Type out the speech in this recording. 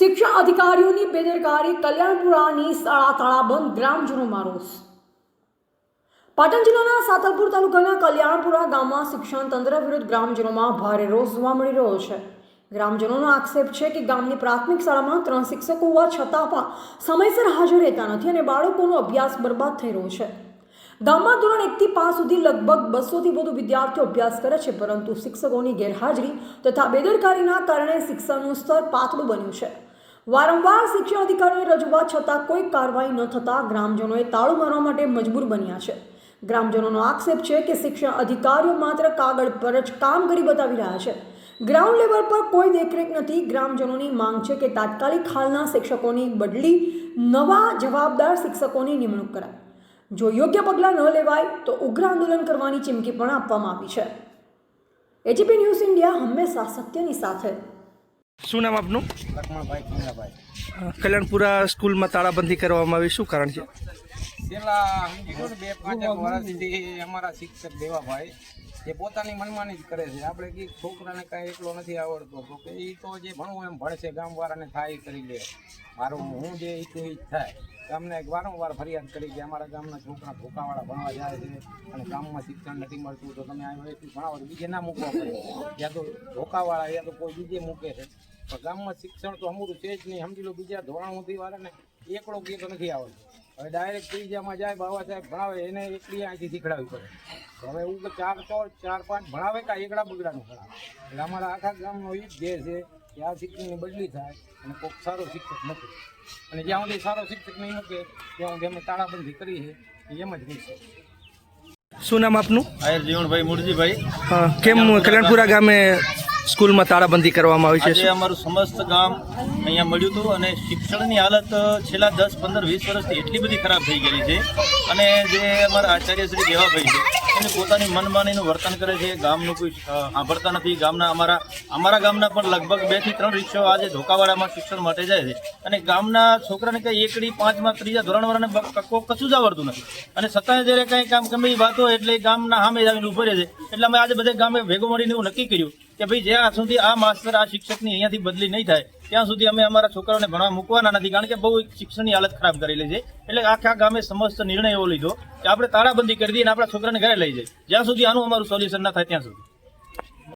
શિક્ષણ અધિકારીઓની બેદરકારી, કલ્યાણપુરાની શાળા તાળાબંધ ગ્રામજનોમાં રોષ પાટણ જિલ્લાના સાતલપુર તાલુકાના કલ્યાણપુરા ગામમાં શિક્ષણ તંત્ર વિરુદ્ધ ગ્રામજનોમાં ભારે રોષ જોવા મળી રહ્યો છે. ગ્રામજનોનો આક્ષેપ છે કે ગામની પ્રાથમિક શાળામાં ત્રણ શિક્ષકો હોવા છતાં પણ સમયસર હાજર રહેતા નથી અને બાળકોનો અભ્યાસ બરબાદ થઈ રહ્યો છે. ગામમાં ધોરણ એકથી પાંચ સુધી લગભગ બસોથી વધુ વિદ્યાર્થીઓ અભ્યાસ કરે છે, પરંતુ શિક્ષકોની ગેરહાજરી તથા બેદરકારીના કારણે શિક્ષણનું સ્તર પાતળું બન્યું છે. વારંવાર શિક્ષણ અધિકારીઓની રજૂઆત છતાં કોઈ કાર્યવાહી ન થતાં ગ્રામજનોએ તાળું મારવા માટે મજબૂર બન્યા છે. ગ્રામજનોનો આક્ષેપ છે કે શિક્ષણ અધિકારીઓ માત્ર કાગળ પર જ કામ કરી બતાવી રહ્યા છે. ગ્રાઉન્ડ લેવલ પર કોઈ દેખરેખ નથી. ગ્રામજનોની માંગ છે કે તાત્કાલિક હાલના શિક્ષકોની બદલી નવા જવાબદાર શિક્ષકોની નિમણૂક કરાય. જો યોગ્ય પગલાં ન લેવાય તો ઉગ્ર આંદોલન કરવાની ચીમકી પણ આપવામાં આવી છે. એજીપી ન્યૂઝ ઇન્ડિયા હંમેશા સત્યની સાથે શું નામ આપનું? લક્ષ્મણભાઈ કલ્યાણપુરા સ્કૂલમાં તાળાબંધી કરવામાં આવી. શું કારણ છે? છેલ્લા સમજી બે પાંચ વર્ષથી અમારા શિક્ષક દેવાભાઈ એ પોતાની મનમાની જ કરે છે. આપણે કે છોકરાને કાંઈ એકલો નથી આવડતો તો કે એ તો જે ભણવું એમ ભણશે ગામવાળાને થાય કરી લે. મારું હું જે ઈચ્છું એ જ થાય. અમને વારંવાર ફરિયાદ કરી કે અમારા ગામના છોકરા ભૂકાવાળા ભણવા જાય છે અને ગામમાં શિક્ષણ નથી મળતું તો તમે આવ્યો એટલું ભણાવો બીજે ના મૂકવા પડે. યા તો ધોકાવાળા યા તો કોઈ બીજે મૂકે છે. પણ ગામમાં શિક્ષણ તો અમુરું છે જ નહીં. સમજી લો બીજા ધોરણ સુધી વાળાને એકડો કે તો નથી આવડતું. હવે ડાયરેક્ટ ત્રીજામાં જાય બાબા સાહેબ ભણાવે એને એકલી અહીંથી શીખડાવી પડે. હવે એવું કે ચાર તો ચાર પાંચ ભણાવે કાં એકડા બગડાનું ભણાવે. એટલે અમારા આખા ગામનો એ જ ધ્યેય છે કે આ શિક્ષણની બદલી થાય અને કોઈક સારો શિક્ષક મૂકે અને જ્યાં સુધી સારો શિક્ષક નહીં મૂકે ત્યાં સુધી અમે તાળાબંધી કરી છે એમ જ રહેશે શું નામ આપનું? આયર જીવણભાઈ મુરજીભાઈ. કેમ કલ્યાણપુરા ગામે સ્કૂલમાં તાળાબંધી કરવામાં આવી છે. અમારું સમસ્ત ગામ અહીંયા મળ્યું હતું અને શિક્ષણની હાલત છેલ્લા દસ, પંદર, વીસ વર્ષથી એટલી બધી ખરાબ થઈ ગયેલી છે. અને જે અમારા આચાર્ય શ્રી દેવાભાઈ છે એને પોતાની મનમાનીનું વર્તન કરે છે. ગામનું કોઈ સાંભળતા નથી. ગામના અમારા અમારા ગામના પણ લગભગ બેથી ત્રણ રિક્ષાઓ આજે ધોકાવાળામાં શિક્ષણ માટે જાય છે. અને ગામના છોકરાને કંઈ એકડી, પાંચમાં ત્રીજા ધોરણવાળાને કશું જ આવડતું નથી. અને છતાંય જ્યારે કંઈ કામ ગમે એ વાતો એટલે ગામના સામે આવીને ઊભો રહે છે. એટલે અમે આજે બધે ગામે ભેગો મળીને એવું નક્કી કર્યું કે ભાઈ જ્યાં સુધી આ માસ્તર આ શિક્ષકની અહીંયાથી બદલી નહીં થાય ત્યાં સુધી અમે અમારા છોકરાઓને ભણવા મૂકવાના નથી, કારણ કે બહુ શિક્ષણની હાલત ખરાબ કરેલી છે. એટલે આખા ગામે સમસ્ત નિર્ણય એવો લીધો કે આપણે તાળાબંધી કરી દઈએ અને આપણા છોકરાને ઘરે લઈ જઈએ. જ્યાં સુધી આનું અમારું સોલ્યુશન ના થાય, ત્યાં સુધી.